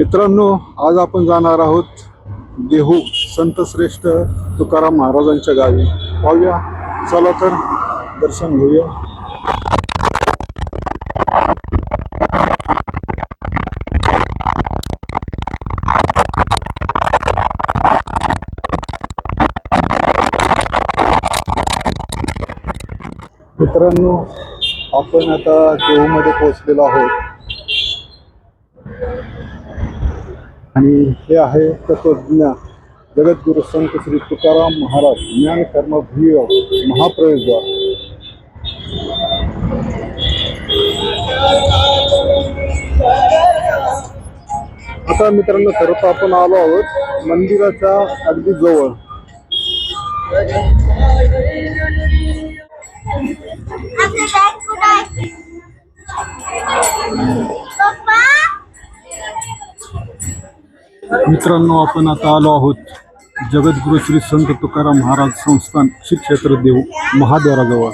मित्रांनो आज आपण जाणार आहोत देहू संत श्रेष्ठ तुकाराम महाराजांच्या गावी. पाहूया. चला तर दर्शन घेऊया. मित्रांनो आपण आता देहूमध्ये पोहोचलेलो आहोत. आणि हे आहे तत्वज्ञान जगद्गुरु संत श्री तुकाराम महाराज ज्ञान कर्म भीय महाप्रवेशद्वार आता मित्रांनो सर्व आपण आलो आहोत मंदिराच्या अगदी जवळ. मित्रांनो, आपण आता आलो आहोत जगद्गुरु श्री संत तुकाराम महाराज संस्थान श्री क्षेत्र देऊ महाद्वाराजवळ.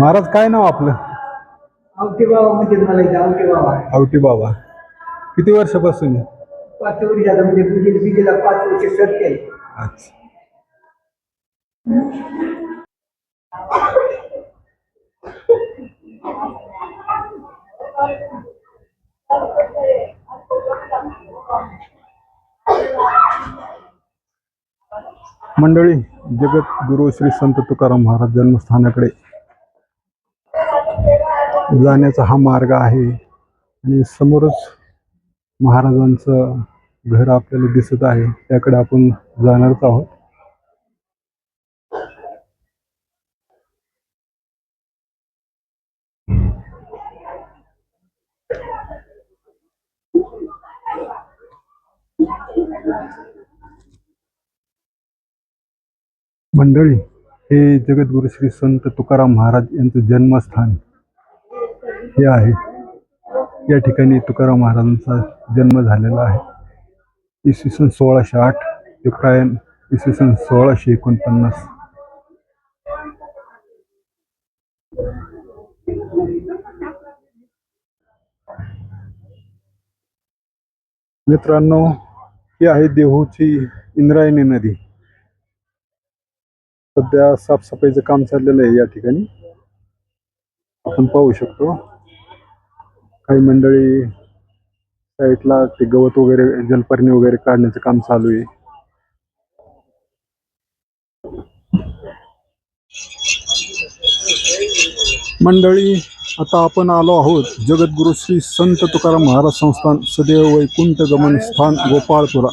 महाराज काय नाव आपलं? आवटी बाबा म्हणजे मला इथे आवटी बाबा. आवटी बाबा. किती वर्षापासून आहे? पाच वर्ष आता म्हणजे पूजेला बिजेला पाच वर्ष अच्छा. मंडळी जगत गुरु श्री संत तुकाराम महाराज जन्मस्थानाकडे जाण्याचा हा मार्ग आहे. आणि समोरच महाराजांचं घर आपल्याला दिसत आहे. त्याकडे आपण जाणारच आहोत. मंडळी हे जगद्गुरु श्री संत तुकाराम महाराज यांचं जन्मस्थान. हे आहे. या ठिकाणी तुकाराम महाराजांचा जन्म झालेला आहे. इसवी सन सोळाशे आठ ते प्रायण इसवी सन सोळाशे एकोणपन्नास. मित्रांनो ही आहे देहूची इंद्रायणी नदी. सध्या साफसफाईचं काम चाललेलं आहे या ठिकाणी. आपण पाहू शकतो. काही मंडळी साईडला ते गवत वगैरे जलपर्णी वगैरे काढण्याचं काम चालू आहे. मंडळी आता आपण आलो आहोत जगद्गुरु श्री संत तुकाराम महाराज संस्थान सदैव वैकुंठ गमन स्थान गोपाळपुरा.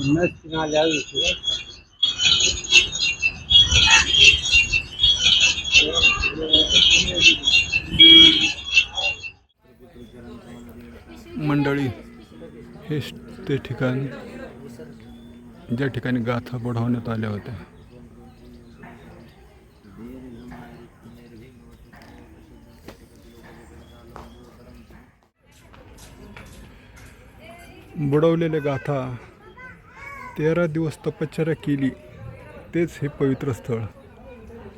मंडळी हे ते ठिकाण ज्या ठिकाणी गाथा बढवण्यात आल्या होत्या. बुडवलेल्या गाथा तेरा दिवस तपश्चर्या केली तेच हे पवित्र स्थळ.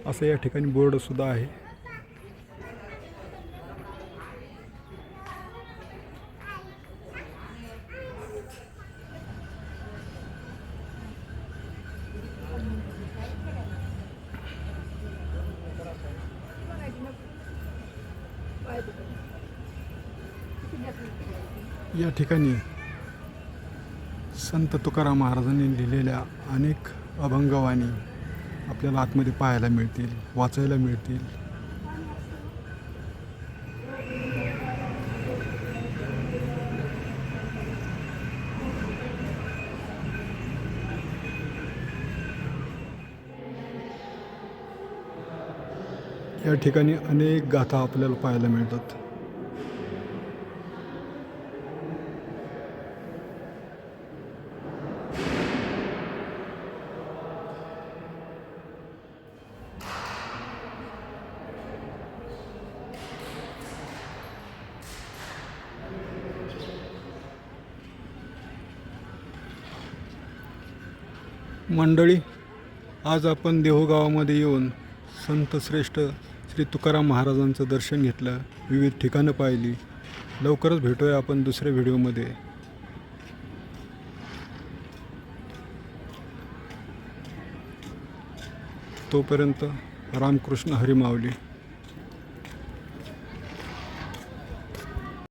असं या ठिकाणी बोर्डसुद्धा आहे. या ठिकाणी संत तुकाराम महाराजांनी लिहिलेल्या अनेक अभंगवाणी आपल्याला आतमध्ये पाहायला मिळतील वाचायला मिळतील. या ठिकाणी अनेक गाथा आपल्याला पाहायला मिळतात. मंडळी आज आपण देहूगावामध्ये येऊन संत श्रेष्ठ श्री तुकाराम महाराजांचं दर्शन घेतलं विविध ठिकाणं पाहिली. लवकरच भेटूया आपण दुसऱ्या व्हिडिओमध्ये. तोपर्यंत रामकृष्ण हरी माऊली.